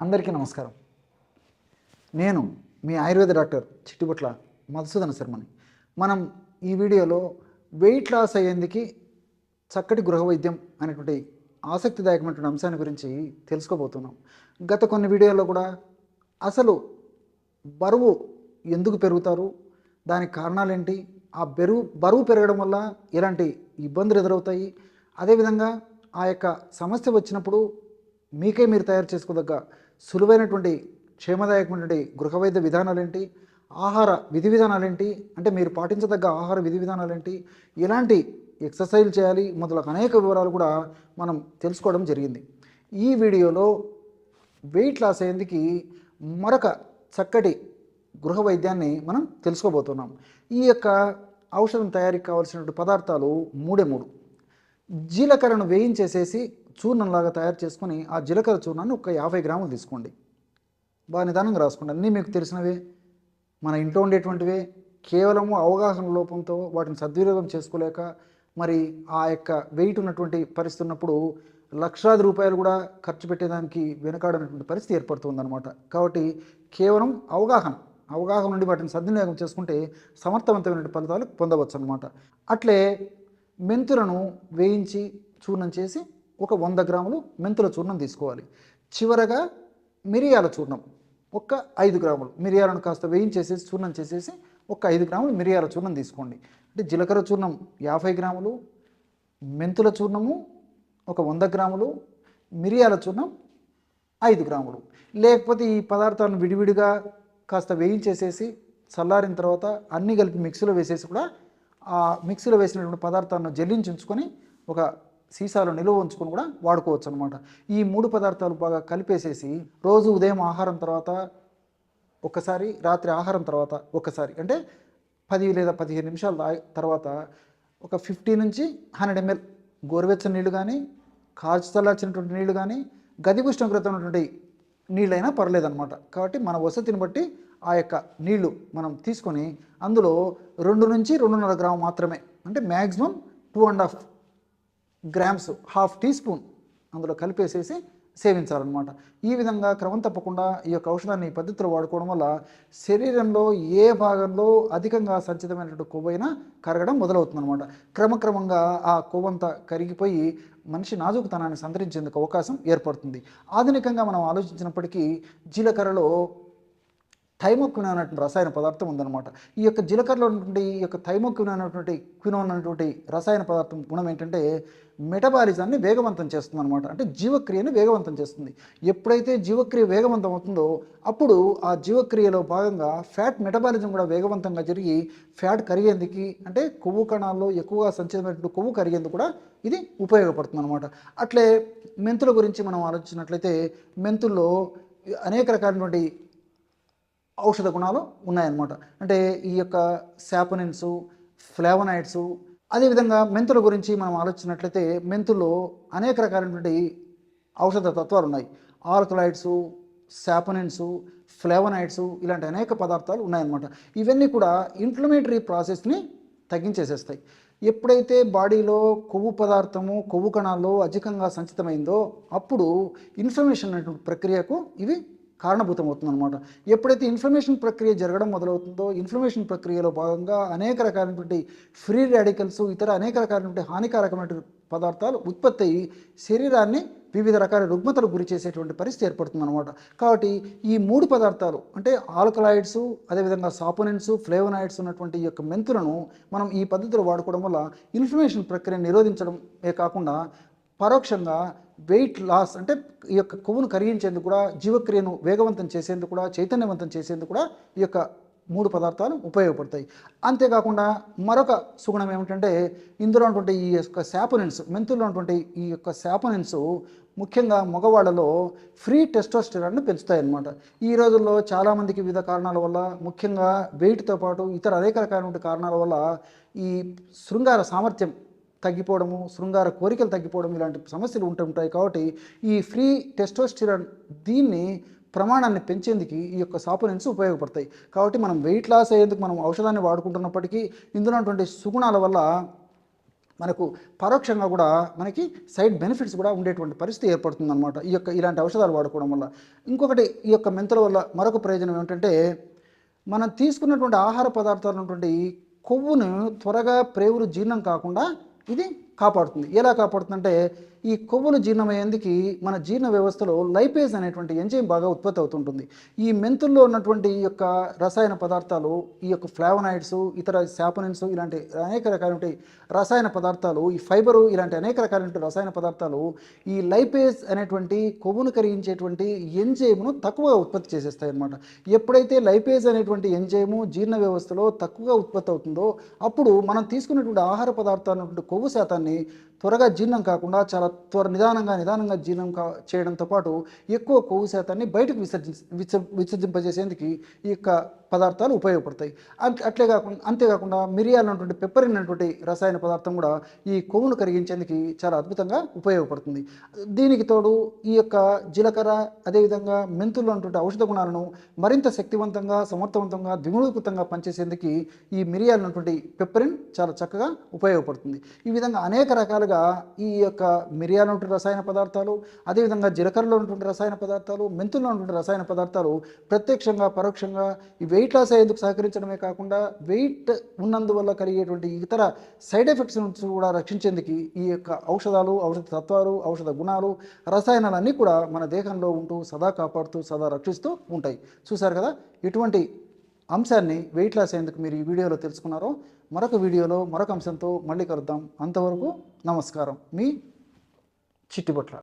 అందరికీ నమస్కారం. నేను మీ ఆయుర్వేద డాక్టర్ చిట్టుబట్ల మధుసూదన శర్మని. మనం ఈ వీడియోలో వెయిట్ లాస్ అయ్యేందుకు చక్కటి గృహ వైద్యం అనేటువంటి ఆసక్తిదాయకమైనటువంటి అంశాన్ని గురించి తెలుసుకోబోతున్నాం. గత కొన్ని వీడియోల్లో కూడా అసలు బరువు ఎందుకు పెరుగుతారు? దానికి కారణాలేంటి? ఆ బెరువు బరువు పెరగడం వల్ల ఎలాంటి ఇబ్బందులు ఎదురవుతాయి? అదేవిధంగా ఆ యొక్క సమస్య వచ్చినప్పుడు మీకే మీరు తయారు చేసుకోదగ్గ సులువైనటువంటి క్షేమదాయకమైనటువంటి గృహ వైద్య విధానాలేంటి? ఆహార విధి విధానాలేంటి? అంటే మీరు పాటించదగ్గ ఆహార విధి విధానాలేంటి? ఎలాంటి ఎక్సర్సైజ్ చేయాలి? మొదలగు అనేక వివరాలు కూడా మనం తెలుసుకోవడం జరిగింది. ఈ వీడియోలో వెయిట్ లాస్ అయ్యేందుకు మరొక చక్కటి గృహ వైద్యాన్ని మనం తెలుసుకోబోతున్నాం. ఈ యొక్క ఔషధం తయారీకి కావాల్సినటువంటి పదార్థాలు మూడే మూడు. జీలకర్రను వేయించేసేసి చూర్ణంలాగా తయారు చేసుకొని ఆ జీలకర్ర చూర్ణాన్ని ఒక యాభై గ్రాములు తీసుకోండి. బాగా నిదానంగా రాసుకోండి. అన్నీ మీకు తెలిసినవే. మన ఇంట్లో ఉండేటువంటివే. కేవలము అవగాహన లోపంతో వాటిని సద్వినియోగం చేసుకోలేక మరి ఆ యొక్క వెయిట్ ఉన్నటువంటి పరిస్థితి ఉన్నప్పుడు లక్షలాది రూపాయలు కూడా ఖర్చు పెట్టేదానికి వెనకాడనటువంటి పరిస్థితి ఏర్పడుతుందన్నమాట. కాబట్టి కేవలం అవగాహన అవగాహన నుండి వాటిని సద్వినియోగం చేసుకుంటే సమర్థవంతమైన ఫలితాలు పొందవచ్చు అనమాట అట్లే మెంతులను వేయించి చూర్ణం చేసి ఒక వంద గ్రాములు మెంతుల చూర్ణం తీసుకోవాలి. చివరగా మిరియాల చూర్ణం ఒక ఐదు గ్రాములు. మిరియాలను కాస్త వేయించేసేసి చూర్ణం చేసేసి ఒక ఐదు గ్రాములు మిరియాల చూర్ణం తీసుకోండి. అంటే జీలకర్ర చూర్ణం యాభై గ్రాములు మెంతుల చూర్ణము ఒక వంద గ్రాములు మిరియాల చూర్ణం ఐదు గ్రాములు. లేకపోతే ఈ పదార్థాలను విడివిడిగా కాస్త వేయించేసేసి చల్లారిన తర్వాత అన్నీ కలిపి మిక్సీలో వేసేసి కూడా ఆ మిక్సీలో వేసినటువంటి పదార్థాలను జల్లించి ఉంచుకొని ఒక సీసాలో నిలువ ఉంచుకొని కూడా వాడుకోవచ్చు అనమాట ఈ మూడు పదార్థాలు బాగా కలిపేసేసి రోజు ఉదయం ఆహారం తర్వాత ఒకసారి రాత్రి ఆహారం తర్వాత ఒకసారి అంటే పది లేదా పదిహేను నిమిషాల తర్వాత ఒక ఫిఫ్టీ నుంచి హండ్రెడ్ ఎంఎల్ గోరువెచ్చని నీళ్ళు కానీ కాల్చి చల్లార్చినటువంటి నీళ్ళు కానీ గది ఉష్ణోగ్రత ఉన్నటువంటి నీళ్ళైనా పర్లేదన్నమాట. కాబట్టి మన వసతిని బట్టి ఆ యొక్క నీళ్ళు మనం తీసుకొని అందులో రెండు నుంచి రెండున్నర గ్రాము మాత్రమే అంటే maximum two and half grams half teaspoon అందులో కలిపేసేసి సేవించాలన్నమాట. ఈ విధంగా క్రమం తప్పకుండా ఈ యొక్క ఔషధాన్ని ఈ పద్ధతిలో వాడుకోవడం వల్ల శరీరంలో ఏ భాగంలో అధికంగా సంచితమైనటువంటి కొవ్వైనా కరగడం మొదలవుతుందన్నమాట. క్రమక్రమంగా ఆ కొవ్వంతా కరిగిపోయి మనిషి నాజుకుతనాన్ని సంతరించేందుకు అవకాశం ఏర్పడుతుంది. ఆధునికంగా మనం ఆలోచించినప్పటికీ జీలకర్రలో థైమోక్విన్ అనేటువంటి రసాయన పదార్థం ఉందన్నమాట. ఈ యొక్క జీలకర్రలో ఉన్నటువంటి ఈ యొక్క థైమోక్విన్ అనేటువంటి క్వినోన్ అనేటువంటి రసాయన పదార్థం గుణం ఏంటంటే మెటబాలిజాన్ని వేగవంతం చేస్తుంది అనమాట అంటే జీవక్రియని వేగవంతం చేస్తుంది. ఎప్పుడైతే జీవక్రియ వేగవంతం అవుతుందో అప్పుడు ఆ జీవక్రియలో భాగంగా ఫ్యాట్ మెటబాలిజం కూడా వేగవంతంగా జరిగి ఫ్యాట్ కరిగేందుకు అంటే కొవ్వు కణాల్లో ఎక్కువగా సంచలమైనటువంటి కొవ్వు కరిగేందుకు కూడా ఇది ఉపయోగపడుతుంది అనమాట అట్లే మెంతుల గురించి మనం ఆలోచించినట్లయితే మెంతుల్లో అనేక రకాలైనటువంటి ఔషధ గుణాలు ఉన్నాయన్నమాట. అంటే ఈ యొక్క శాపనిన్స్ ఫ్లేవనైడ్స్ అదేవిధంగా మెంతుల గురించి మనం ఆలోచించినట్లయితే మెంతుల్లో అనేక రకాలైనటువంటి ఔషధ తత్వాలు ఉన్నాయి ఆల్కలైడ్స్ శాపనిన్స్ ఫ్లేవనైడ్స్ ఇలాంటి అనేక పదార్థాలు ఉన్నాయన్నమాట. ఇవన్నీ కూడా ఇన్ఫ్లమేటరీ ప్రాసెస్ని తగ్గించేసేస్తాయి. ఎప్పుడైతే బాడీలో కొవ్వు పదార్థము కొవ్వు కణాల్లో అధికంగా సంచితమైందో అప్పుడు ఇన్ఫ్లమేషన్ అనేటువంటి ప్రక్రియకు ఇవి కారణభూతమవుతుందన్నమాట. ఎప్పుడైతే ఇన్ఫ్లమేషన్ ప్రక్రియ జరగడం మొదలవుతుందో ఇన్ఫ్లమేషన్ ప్రక్రియలో భాగంగా అనేక రకాలైనటువంటి ఫ్రీ రాడికల్స్ ఇతర అనేక రకాలైనటువంటి హానికారకమైనటువంటి పదార్థాలు ఉత్పత్తి అయ్యి శరీరాన్ని వివిధ రకాల రుగ్మతలు గురి చేసేటువంటి పరిస్థితి ఏర్పడుతుంది అనమాట కాబట్టి ఈ మూడు పదార్థాలు అంటే ఆల్కలాయిడ్స్ అదేవిధంగా సాపోనెంట్స్ ఫ్లేవనాయిడ్స్ ఉన్నటువంటి ఈ యొక్క మెంతులను మనం ఈ పద్ధతిలో వాడుకోవడం వల్ల ఇన్ఫ్లమేషన్ ప్రక్రియను నిరోధించడమే కాకుండా పరోక్షంగా వెయిట్ లాస్ అంటే ఈ యొక్క కొవ్వును కరిగించేందుకు కూడా జీవక్రియను వేగవంతం చేసేందుకు కూడా చైతన్యవంతం చేసేందుకు కూడా ఈ యొక్క మూడు పదార్థాలు ఉపయోగపడతాయి. అంతేకాకుండా మరొక సుగుణం ఏమిటంటే ఇందులో ఉన్నటువంటి ఈ యొక్క శాపనెన్స్ మెంతుల్లో ఉన్నటువంటి ఈ యొక్క శాపనెన్స్ ముఖ్యంగా మగవాళ్ళలో ఫ్రీ టెస్టోస్టెరాన్ని పెంచుతాయి అన్నమాట ఈ రోజుల్లో చాలామందికి వివిధ కారణాల వల్ల ముఖ్యంగా వెయిట్తో పాటు ఇతర అనేక రకాలైనటువంటి కారణాల వల్ల ఈ శృంగార సామర్థ్యం తగ్గిపోవడము శృంగార కోరికలు తగ్గిపోవడం ఇలాంటి సమస్యలు ఉంటుంటాయి కాబట్టి ఈ ఫ్రీ టెస్టోస్టిరాన్ దీన్ని ప్రమాణాన్ని పెంచేందుకు ఈ యొక్క సాపునెన్స్ ఉపయోగపడతాయి. కాబట్టి మనం వెయిట్ లాస్ అయ్యేందుకు మనం ఔషధాన్ని వాడుకుంటున్నప్పటికీ ఇందులో ఉన్నటువంటి సుగుణాల వల్ల మనకు పరోక్షంగా కూడా మనకి సైడ్ బెనిఫిట్స్ కూడా ఉండేటువంటి పరిస్థితి ఏర్పడుతుంది అనమాట ఈ యొక్క ఇలాంటి ఔషధాలు వాడుకోవడం వల్ల. ఇంకొకటి ఈ యొక్క మెంతుల వల్ల మరొక ప్రయోజనం ఏమిటంటే మనం తీసుకున్నటువంటి ఆహార పదార్థాలు ఉన్నటువంటి కొవ్వును త్వరగా ప్రేవులు జీర్ణం కాకుండా ఇది కాపాడుతుంది. ఎలా కాపాడుతుందంటే ఈ కొవ్వులు జీర్ణమయ్యేందుకు మన జీర్ణ వ్యవస్థలో లైపేజ్ అనేటువంటి ఎంజైమ్ బాగా ఉత్పత్తి అవుతుంటుంది. ఈ మెంతుల్లో ఉన్నటువంటి ఈ యొక్క రసాయన పదార్థాలు ఈ యొక్క ఫ్లావనాయిడ్స్ ఇతర శాపనిన్స్ ఇలాంటి అనేక రకాలైన రసాయన పదార్థాలు ఈ ఫైబరు ఇలాంటి అనేక రకాలైన రసాయన పదార్థాలు ఈ లైపేజ్ అనేటువంటి కొవ్వును కరిగించేటువంటి ఎంజైమ్ను తక్కువగా ఉత్పత్తి చేసేస్తాయి అనమాట ఎప్పుడైతే లైపేజ్ అనేటువంటి ఎంజైము జీర్ణ వ్యవస్థలో తక్కువగా ఉత్పత్తి అవుతుందో అప్పుడు మనం తీసుకున్నటువంటి ఆహార పదార్థాలు కొవ్వు శాతాన్ని నీ త్వరగా జీర్ణం కాకుండా చాలా త్వర నిదానంగా నిదానంగా జీర్ణం కా చేయడంతో పాటు ఎక్కువ కొవ్వు శాతాన్ని బయటకు విసర్జించ విస విసర్జింపజేసేందుకు ఈ యొక్క పదార్థాలు ఉపయోగపడతాయి. అంతే అట్లే కాకుండా అంతేకాకుండా మిరియాలు అన్నటువంటి పెప్పరిన్ అనేటువంటి రసాయన పదార్థం కూడా ఈ కొవ్వును కరిగించేందుకు చాలా అద్భుతంగా ఉపయోగపడుతుంది. దీనికి తోడు ఈ యొక్క జీలకర్ర అదేవిధంగా మెంతుల్లో ఉన్నటువంటి ఔషధ గుణాలను మరింత శక్తివంతంగా సమర్థవంతంగా ద్విగుణీకృతంగా పనిచేసేందుకు ఈ మిరియాలు ఉన్నటువంటి పెప్పరిన్ చాలా చక్కగా ఉపయోగపడుతుంది. ఈ విధంగా అనేక రకాలుగా ఈ యొక్క మిరియాలు ఉంటున్న రసాయన పదార్థాలు అదేవిధంగా జీలకర్రలో ఉన్నటువంటి రసాయన పదార్థాలు మెంతుల్లో ఉన్నటువంటి రసాయన పదార్థాలు ప్రత్యక్షంగా పరోక్షంగా ఈ వెయిట్ లాస్ అయ్యేందుకు సహకరించడమే కాకుండా వెయిట్ ఉన్నందువల్ల కలిగేటువంటి ఇతర సైడ్ ఎఫెక్ట్స్ నుంచి కూడా రక్షించేందుకు ఈ యొక్క ఔషధాలు ఔషధ తత్వాలు ఔషధ గుణాలు రసాయనాలన్నీ కూడా మన దేహంలో ఉంటూ సదా కాపాడుతూ సదా రక్షిస్తూ ఉంటాయి. చూసారు కదా? ఇటువంటి అంశాన్ని వెయిట్ లాస్ అయ్యేందుకు మీరు ఈ వీడియోలో తెలుసుకున్నారో మరొక వీడియోలో మరొక అంశంతో మళ్ళీ కలుద్దాం. అంతవరకు నమస్కారం. మీ చిట్టిబొట్ల